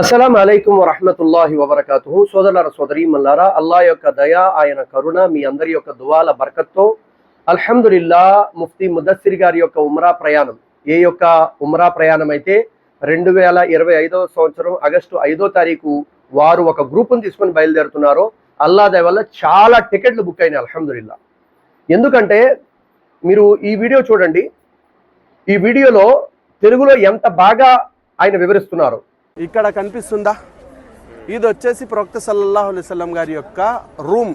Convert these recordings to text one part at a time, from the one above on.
అస్సలం అలైకుం వరహమతుల్లాహి వబర్కాతు సోదరుల సోదరి మల్లారా అల్లా యొక్క దయ ఆయన కరుణ మీ అందరి యొక్క దువాల బర్కత్తో అల్హమ్దుల్లా ముఫ్తీ ముదస్సిరి గారి యొక్క ఉమ్రా ప్రయాణం. ఏ యొక్క ఉమ్రా ప్రయాణం అయితే రెండు వేల ఇరవై ఐదో సంవత్సరం ఆగస్టు ఐదో తారీఖు వారు ఒక గ్రూపును తీసుకొని బయలుదేరుతున్నారో అల్లా దయ వల్ల చాలా టికెట్లు బుక్ అయినాయి అల్హమ్దుల్లా ఎందుకంటే మీరు ఈ వీడియో చూడండి. ఈ వీడియోలో తెలుగులో ఎంత బాగా ఆయన వివరిస్తున్నారు. ఇక్కడ కనిపిస్తుందా? ఇది వచ్చేసి ప్రవక్త సల్లల్లాహు అలైస్లం గారి యొక్క రూమ్.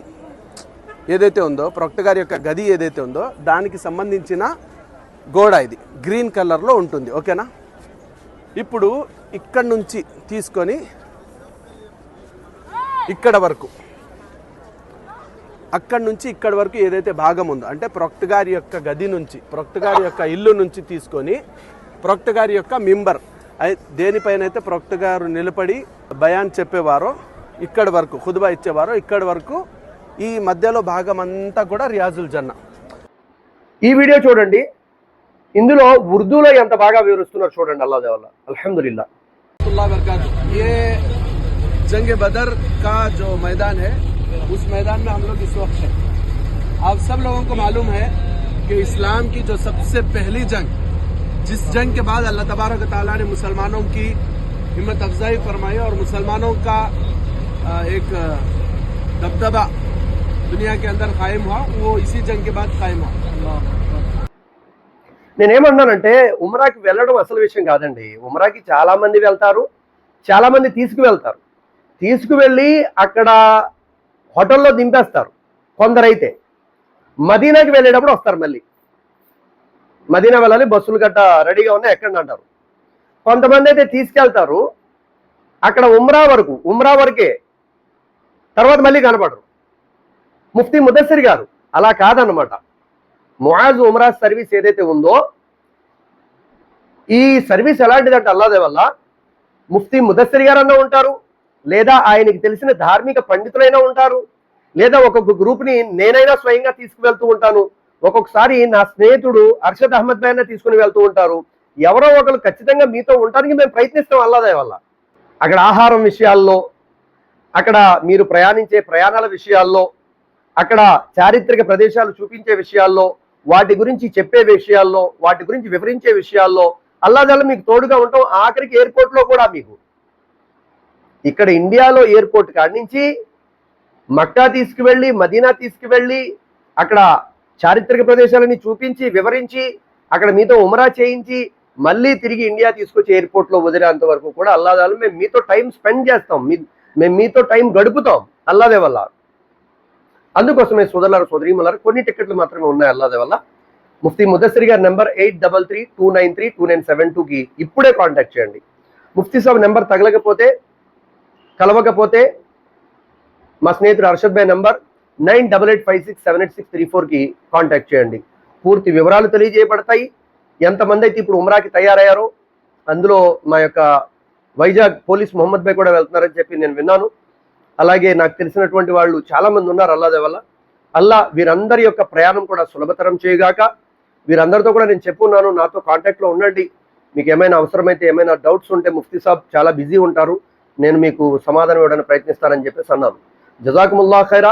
ఏదైతే ఉందో ప్రవక్త గారి యొక్క గది ఏదైతే ఉందో దానికి సంబంధించిన గోడ ఇది. గ్రీన్ కలర్లో ఉంటుంది. ఓకేనా? ఇప్పుడు ఇక్కడ నుంచి తీసుకొని ఇక్కడ వరకు. అక్కడ నుంచి ఇక్కడ వరకు ఏదైతే భాగం ఉందో అంటే ప్రొక్త గారి యొక్క గది నుంచి ప్రొక్త గారి యొక్క ఇల్లు నుంచి తీసుకొని ప్రొక్త గారి యొక్క మింబర్ అయి- దేనిపైన అయితే ప్రొక్త గారు నిలబడి భయాన్ చెప్పేవారో ఇక్కడి వరకు ఖుదుబా ఇచ్చేవారో ఇక్కడి వరకు ఈ మధ్యలో భాగం అంతా కూడా రియాజుల్ జన్నా ఈ వీడియో చూడండి ఇందులో ఉర్దూలో ఎంత బాగా వివరిస్తున్నారు చూడండి అల్లా దేవల్ల అల్హమ్దులిల్లా ये जंग बदर का जो मैदान है उस मैदान में हम लोग इस वक्त हैं आप सब लोगों को मालूम है कि इस्लाम की जो सबसे पहली जंग जिस जंग के बाद अल्लाह तबारक ताला ने मुसलमानों की हिम्मत अफजाई फरमाई और मुसलमानों का अ, एक अ, दबदबा दुनिया के अंदर कायम हुआ वो इसी जंग के बाद कायम हुआ నేనేమన్నానంటే ఉమ్రాకి వెళ్ళడం అసలు విషయం కాదండి ఉమ్రాకి చాలా మంది వెళ్తారు చాలా మంది తీసుకువెళ్తారు తీసుకువెళ్ళి అక్కడ హోటల్లో దింపేస్తారు కొందరైతే మదీనాకి వెళ్ళేటప్పుడు వస్తారు మళ్ళీ మదీనా వెళ్ళాలి బస్సులు గట్ట రెడీగా ఉన్నాయి ఎక్కడ అంటారు? కొంతమంది అయితే తీసుకెళ్తారు అక్కడ ఉమ్రా వరకు ఉమ్రా వరకే తర్వాత మళ్ళీ కనపడరు. ముఫ్తీ ముదస్సిర్ గారు అలా కాదన్నమాట. మొయాజ్ ఉమ్రా సర్వీస్ ఏదైతే ఉందో ఈ సర్వీస్ ఎలాంటిదంటే అల్లాదే వల్ల ముఫ్తీ ముదస్సిర్ గారన్నా ఉంటారు లేదా ఆయనకి తెలిసిన ధార్మిక పండితులైనా ఉంటారు లేదా ఒక్కొక్క గ్రూప్ని నేనైనా స్వయంగా తీసుకువెళ్తూ ఉంటాను ఒక్కొక్కసారి నా స్నేహితుడు అర్షద్ అహ్మద్ పైన తీసుకుని వెళ్తూ ఉంటారు. ఎవరో ఒకరు ఖచ్చితంగా మీతో ఉండడానికి మేము ప్రయత్నిస్తాం అల్లాదే వల్ల. అక్కడ ఆహారం విషయాల్లో అక్కడ మీరు ప్రయాణించే ప్రయాణాల విషయాల్లో అక్కడ చారిత్రక ప్రదేశాలు చూపించే విషయాల్లో వాటి గురించి చెప్పే విషయాల్లో వాటి గురించి వివరించే విషయాల్లో అల్లాదల్లా మీకు తోడుగా ఉంటాం. ఆఖరికి ఎయిర్పోర్ట్లో కూడా మీకు. ఇక్కడ ఇండియాలో ఎయిర్పోర్ట్ కాడి నుంచి మక్కా తీసుకువెళ్ళి మదీనా తీసుకువెళ్ళి అక్కడ చారిత్రక ప్రదేశాలని చూపించి వివరించి అక్కడ మీతో ఉమరా చేయించి మళ్ళీ తిరిగి ఇండియా తీసుకొచ్చి ఎయిర్పోర్ట్లో వదిలేంత వరకు కూడా అల్లాదాలు మేము మీతో టైం స్పెండ్ చేస్తాం. మీ మేము మీతో టైం గడుపుతాం అల్లాదే వల్ల. అందుకోసమే సోదరులారు సోదరీమలారు కొన్ని టికెట్లు మాత్రమే ఉన్నాయి అల్లాదే వల్ల. ముఫ్తీ ముదస్సరి గారి number eight double three two nine three two nine seven టూకి ఇప్పుడే కాంటాక్ట్ చేయండి. ముఫ్తీ సాబ్ నెంబర్ తగలకపోతే కలవకపోతే మా స్నేహితుడు Arshad bhai number nine double eight five six seven eight six three ఫోర్కి కాంటాక్ట్ చేయండి. పూర్తి వివరాలు తెలియజేయబడతాయి. ఎంతమంది అయితే ఇప్పుడు ఉమ్రాకి తయారయ్యారో అందులో మా యొక్క వైజాగ్ పోలీస్ మొహమ్మద్ భాయ్ కూడా వెళ్తున్నారని చెప్పి నేను విన్నాను. అలాగే నాకు తెలిసినటువంటి వాళ్ళు చాలామంది ఉన్నారు అల్లా వల్ల అల్లా వీరందరి యొక్క ప్రయాణం కూడా సులభతరం చేయగాక వీరందరితో కూడా నేను చెప్పున్నాను నాతో కాంటాక్ట్లో ఉండండి. మీకు ఏమైనా అవసరమైతే ఏమైనా డౌట్స్ ఉంటే ముఫ్తీ సాబ్ చాలా బిజీ ఉంటారు. నేను మీకు సమాధానం ఇవ్వడానికి ప్రయత్నిస్తానని చెప్పేసి అన్నాను. జజాకుముల్లా ఖైరా.